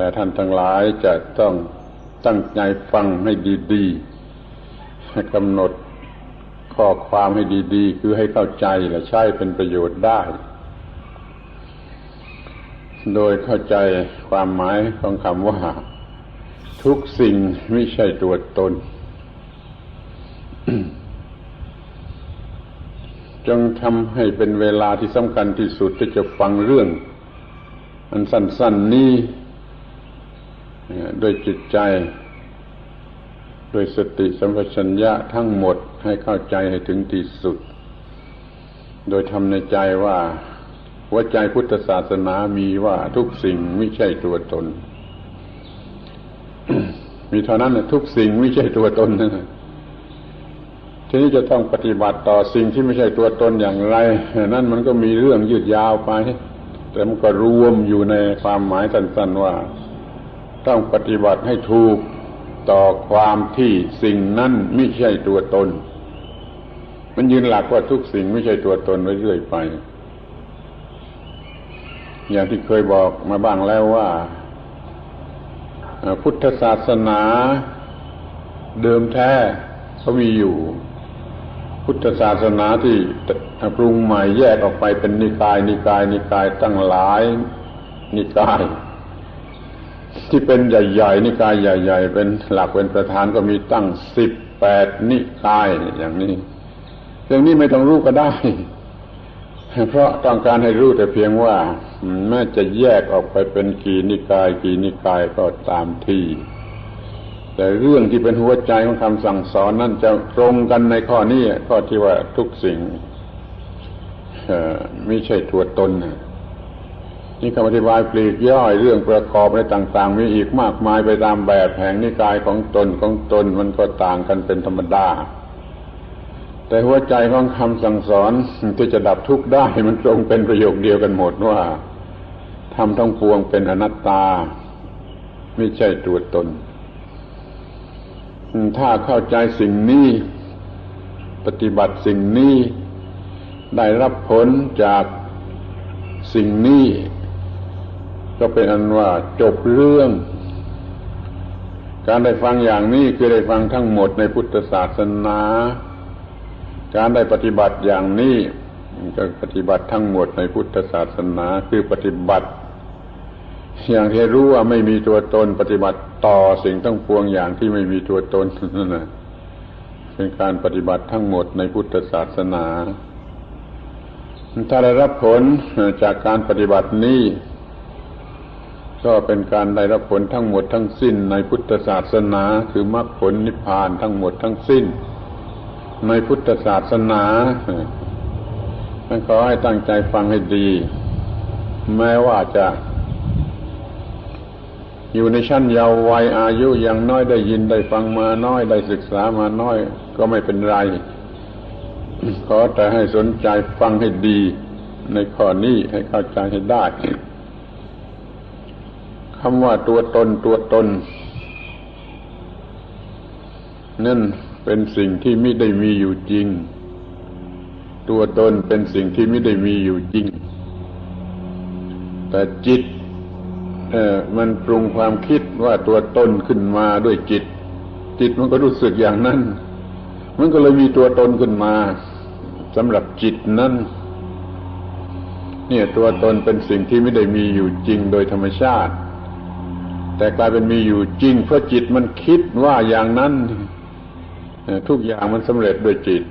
แต่ท่านทั้งหลายจะต้องตั้งใจฟังให้ดีๆให้กำหนดข้อความให้ดีๆ คือให้เข้าใจและใช้เป็นประโยชน์ได้ โดยเข้าใจความหมายของคำว่า ทุกสิ่งไม่ใช่ตัวตน จงทำให้เป็นเวลาที่สำคัญที่สุดที่จะฟังเรื่อง อันสั้นๆนี้ ด้วยจิตใจด้วยสติสัมปชัญญะทั้งหมดให้เข้าใจให้ถึงที่สุด โดยทำในใจว่าหัวใจพุทธศาสนามีว่าทุกสิ่งไม่ใช่ตัวตน มีเท่านั้นนะทุกสิ่งไม่ใช่ตัวตนนะทีนี้จะต้องปฏิบัติต่อสิ่งที่ไม่ใช่ตัวตนอย่างไร นั่นมันก็มีเรื่องยืดยาวไป แต่มันก็รวมอยู่ในความหมายสั้นๆว่า ต้องปฏิบัติให้ถูกต่อความที่สิ่งนั้นไม่ใช่ตัวตน มันยืนหลักว่าทุกสิ่งไม่ใช่ตัวตนไว้เรื่อยไป อย่างที่เคยบอกมาบ้างแล้วว่า พุทธศาสนาเดิมแท้เขามีอยู่ พุทธศาสนาที่ปรุงใหม่แยกออกไปเป็นนิกาย นิกาย นิกายตั้งหลายนิกาย ที่เป็นใหญ่ๆนิกายใหญ่ ๆ เป็นหลักเป็นประธานก็มีตั้งสิบแปดนิกายอย่างนี้เรื่องนี้ไม่ต้องรู้ก็ได้ เพราะต้องการให้รู้แต่เพียงว่าแม้จะแยกออกไปเป็นกี่นิกายกี่นิกายก็ตามที่ แต่เรื่องที่เป็นหัวใจของคำสั่งสอนนั่นจะตรงกันในข้อนี้ข้อที่ว่าทุกสิ่งไม่ใช่ตัวตน คำอธิบายปลีกย่อยเรื่องประกอบในต่างๆ มีอีกมากมายไปตามแบบแห่งนิกายของตนของตนมันก็ต่างกันเป็นธรรมดา แต่หัวใจของคำสั่งสอนที่จะดับทุกข์ได้มันตรงเป็นประโยคเดียวกันหมดว่าทำทั้งปวงเป็นอนัตตา ไม่ใช่ตัวตน ถ้าเข้าใจสิ่งนี้ ปฏิบัติสิ่งนี้ ได้รับผลจากสิ่งนี้ ก็เป็นอันว่าจบเรื่อง การได้ฟังอย่างนี้คือได้ฟังทั้งหมดในพุทธศาสนา การได้ปฏิบัติอย่างนี้ก็ปฏิบัติทั้งหมดในพุทธศาสนาคือปฏิบัติ อย่างที่รู้ว่าไม่มีตัวตนปฏิบัติต่อสิ่งทั้งปวงอย่างที่ไม่มีตัวตนนั่นแหละเป็นการปฏิบัติทั้งหมดในพุทธศาสนา ถ้าได้รับผลจากการปฏิบัตินี้ ก็เป็นการได้รับผลทั้งหมดทั้งสิ้นในพุทธศาสนาคือมรรคผลนิพพานทั้งหมดทั้งสิ้น ในพุทธศาสนาท่านขอให้ตั้งใจฟังให้ดี แม้ว่าจะ อยู่ในชั้นเยาว์วัยอายุยังน้อยได้ยินได้ฟังมาน้อยได้ศึกษามาน้อยก็ไม่เป็นไร ขอแต่ให้สนใจฟังให้ดี ในข้อนี้ให้เข้าใจให้ได้ คำว่าตัวตนตัวตน นั่นเป็นสิ่งที่ไม่ได้มีอยู่จริง ตัวตนเป็นสิ่งที่ไม่ได้มีอยู่จริง แต่จิตเออมันปรุงความคิดว่าตัวตนขึ้นมาด้วยจิต จิตมันก็รู้สึกอย่างนั้น มันก็เลยมีตัวตนขึ้นมาสำหรับจิตนั้นเนี่ยตัวตนเป็นสิ่งที่ไม่ได้มีอยู่จริงโดยธรรมชาติ แต่กลายเป็นมีอยู่จริง เพราะจิตมันคิดว่าอย่างนั้น ทุกอย่างมันสำเร็จโดยจิต